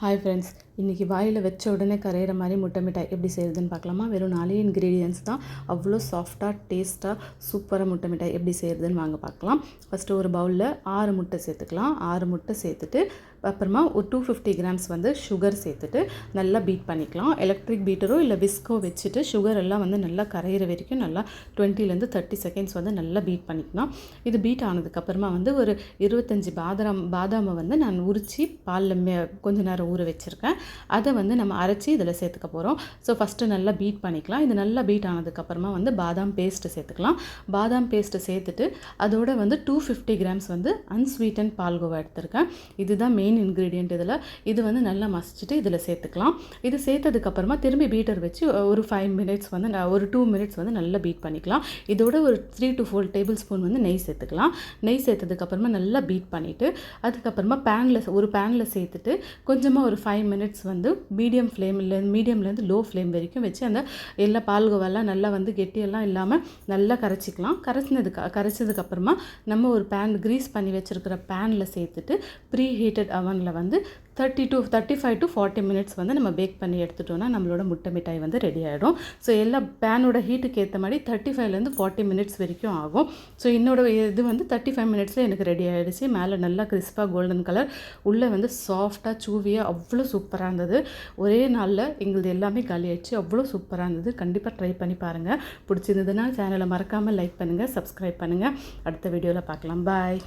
Hi friends இன்றைக்கி வாயில் வச்ச உடனே கரையிற மாதிரி முட்டை மிட்டாய் எப்படி செய்கிறதுன்னு பார்க்கலாமா? வெறும் நாலே இன்க்ரீடியன்ஸ் தான். அவ்வளோ சாஃப்டாக டேஸ்ட்டாக சூப்பராக முட்டை மிட்டாய் எப்படி செய்கிறதுன்னு வாங்க பார்க்கலாம். ஃபஸ்ட்டு ஒரு பவுலில் ஆறு முட்டை சேர்த்துக்கலாம். ஆறு முட்டை சேர்த்துட்டு அப்புறமா ஒரு டூ ஃபிஃப்டி கிராம்ஸ் வந்து சுகர் சேர்த்துட்டு நல்லா பீட் பண்ணிக்கலாம். எலக்ட்ரிக் பீட்டரோ இல்லை விஸ்கோ வச்சுட்டு சுகர் எல்லாம் வந்து நல்லா கரையிற வரைக்கும் நல்லா டுவெண்ட்டிலேருந்து தேர்ட்டி செகண்ட்ஸ் வந்து நல்லா பீட் பண்ணிக்கலாம். இது பீட் ஆனதுக்கப்புறமா வந்து ஒரு இருபத்தஞ்சி பாதாம் பாதாமை வந்து நான் உரித்து பாலில் மே கொஞ்ச நேரம் ஊற வச்சுருக்கேன். அதை வந்து நம்ம அரைச்சி இதில் சேர்த்துக்க போகிறோம் ஸோ ஃபஸ்ட்டு நல்லா பீட் பண்ணிக்கலாம். இது நல்லா பீட் ஆனதுக்கப்புறமா வந்து பாதாம் பேஸ்ட்டு சேர்த்துக்கலாம். பாதாம் பேஸ்ட்டு சேர்த்துட்டு அதோட வந்து டூ ஃபிஃப்டி கிராம்ஸ் வந்து அன்ஸ்வீட்டன் பால்கோவா எடுத்திருக்கேன். இதுதான் மெயின் இன்க்ரீடியண்ட் இதில். இது வந்து நல்லா மசிச்சுட்டு இதில் சேர்த்துக்கலாம். இது சேர்த்ததுக்கப்புறமா திரும்பி பீட்டர் வச்சு ஒரு ஃபைவ் மினிட்ஸ் வந்து ஒரு டூ மினிட்ஸ் வந்து நல்லா பீட் பண்ணிக்கலாம். இதோட ஒரு three to four tablespoon வந்து நெய் சேர்த்துக்கலாம். நெய் சேர்த்ததுக்கப்புறமா நல்லா பீட் பண்ணிவிட்டு அதுக்கப்புறமா பேனில் ஒரு பேனில் சேர்த்துட்டு கொஞ்சமாக ஒரு ஃபைவ் மினிட்ஸ் வந்து மீடியம் ஃப்ளேம்லேருந்து மீடியம்லேருந்து லோ ஃப்ளேம் வரைக்கும் வச்சு அந்த எல்லா பால்கோவாலாம் நல்லா வந்து கெட்டியெல்லாம் இல்லாமல் நல்லா கரைச்சிக்கலாம். கரைச்சினதுக்கு கரைச்சதுக்கப்புறமா நம்ம ஒரு பேன் க்ரீஸ் பண்ணி வச்சுருக்கிற பேனில் சேர்த்துட்டு ப்ரீ ஹீட்டட் அவனில் வந்து thirty to thirty five to forty minutes வந்து நம்ம பேக் பண்ணி எடுத்துட்டோம்னா நம்மளோட முட்டை மிட்டாய் வந்து ரெடி ஆகிடும் ஸோ எல்லா பேனோட ஹீட்டுக்கு ஏற்ற மாதிரி தேர்ட்டி ஃபைவ்லேருந்து ஃபார்ட்டி மினிட்ஸ் வரைக்கும் ஆகும். ஸோ என்னோட இது வந்து தேர்ட்டி ஃபைவ் மினிட்ஸில் எனக்கு ரெடி ஆகிடுச்சு மேலே நல்லா கிறிஸ்பாக கோல்டன் கலர் உள்ளே வந்து சாஃப்டாக சூவியாக அவ்வளோ சூப்பராக இருந்தது. ஒரே நாளில் எங்களது எல்லாமே காலி ஆயிடுச்சு. அவ்வளோ சூப்பராக இருந்தது. கண்டிப்பாக ட்ரை பண்ணி பாருங்கள் பிடிச்சிருந்ததுன்னா சேனலை மறக்காமல் லைக் பண்ணுங்கள் சப்ஸ்கிரைப் பண்ணுங்கள் அடுத்த வீடியோவில் பார்க்கலாம். பாய்